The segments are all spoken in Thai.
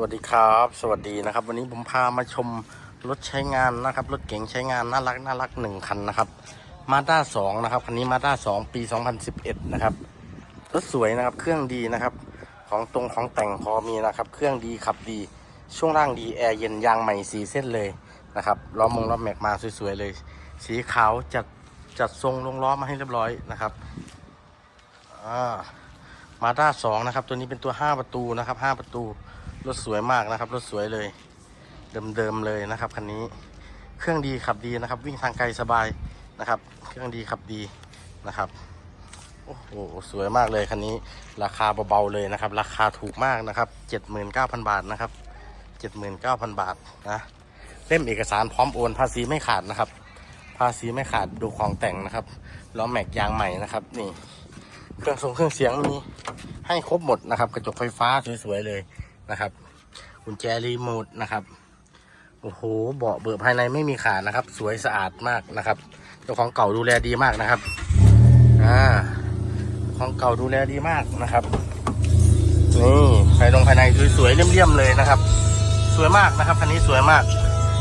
วัสดีครับ สวัสดีนะครับ วันนี้ผมพามาชมรถใช้งานนะครับ รถเก๋งใช้งานน่ารักน่ารักหนึ่งคันนะครับมาด้าสองนะครับคันนี้มาด้าสองปี 2011 นะครับรถสวยนะครับเครื่องดีนะครับ ของตรงของแต่งพอมีนะครับ เครื่องดีขับดี ช่วงล่างดีแอร์เย็นยางใหม่สีเส้นเลยนะครับล้อมงล้อแม็กมาสวยๆเลย สีขาวจัดจัดทรงลงล้อมาให้เรียบร้อยนะครับอ่ามาด้าสองนะครับตัวนี้เป็นตัว 5 ประตูนะครับ 5 ประตู รถสวยมากนะครับ รถสวยเลย เดิมๆเลยนะครับคันนี้ เครื่องดีขับดีนะครับ วิ่งทางไกลสบายนะครับ เครื่องดีขับดีนะครับ โอ้โห สวยมากเลยคันนี้ ราคาเบาๆเลยนะครับ ราคาถูกมากนะครับ 79,000 บาทนะครับ 79,000 บาทนะเล่มเอกสารพร้อมโอนภาษีไม่ขาดนะครับ ภาษีไม่ขาดดูของแต่งนะครับล้อแม็กยางใหม่นะครับ นี่ เครื่องทรงเครื่องเสียงมีให้ครบหมดนะครับ กระจกไฟฟ้าสวยๆเลย นะครับกุญแจรีโมทนะครับโอ้โหเบาะเบิกภายในไม่มีขาดนะครับ สวยสะอาดมากนะครับ เจ้าของเก่าดูแลดีมากนะครับอ่าของเก่าดูแลดีมากนะครับนี่ภายในภายในสวยๆเลี่ยมๆเลยนะครับ สวยมากนะครับคันนี้สวยมาก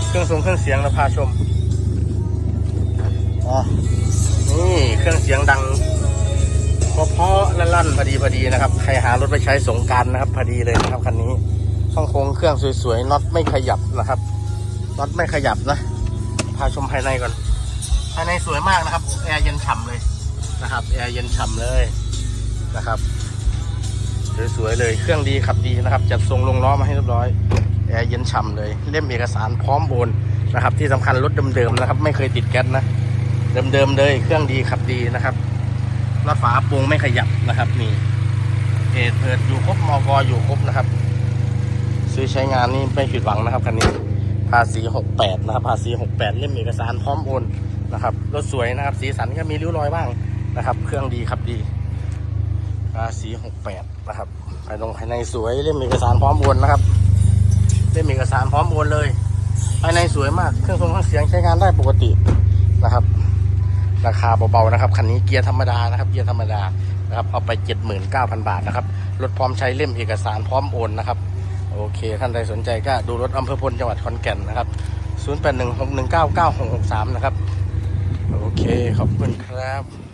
เครื่องทรงเครื่องเสียงเราพาชมอ๋อนี่เครื่องเสียงดัง พอดีนะครับ ใครหารถไปใช้สงการนะครับ พอดีเลยนะครับคันนี้ช่องโค้งเครื่องสวยๆน็อตไม่ขยับนะครับน็อตไม่ขยับนะ พาชมภายในก่อน ภายในสวยมากนะครับแอร์เย็นฉ่ำเลยนะครับแอร์เย็นฉ่ำเลยนะครับสวยๆเลยเครื่องดีขับดีนะครับ จัดทรงลงล้อมาให้เรียบร้อยแอร์เย็นฉ่ำเลย เล่มเอกสารพร้อมโอนนะครับ ที่สำคัญรถเดิมๆนะครับ ไม่เคยติดแก๊สนะเดิมๆเลย เครื่องดีขับดีนะครับ รถฝาโปรุงไม่ขยับนะครับนี่เพจเปิดอยู่ครบมอกอยู่ครบนะครับ ซื้อใช้งานนี่ไม่ผิดหวังนะครับคันนี้ภาษี68นะครับภาษี68เล่มเอกสารพร้อมโอนนะครับรถสวยนะครับ สีสันก็มีริ้วรอยบ้างนะครับ เครื่องดีครับดีภาษี68นะครับภายในภายในสวยเล่มเอกสารพร้อมโอนนะครับเล่มเอกสารพร้อมโอนเลยภายในสวยมากเครื่องทรงเครื่องเสียงใช้งานได้ปกตินะครับ ราคาเบาๆนะครับ คันนี้เกียร์ธรรมดานะครับ เกียร์ธรรมดานะครับ เอาไป 79,000 บาทนะครับ รถพร้อมใช้เล่มเอกสารพร้อมโอนนะครับ โอเค ท่านใดสนใจก็ดูรถอำเภอพลจังหวัดขอนแก่นนะครับ 0816199663 นะครับ โอเค ขอบคุณครับ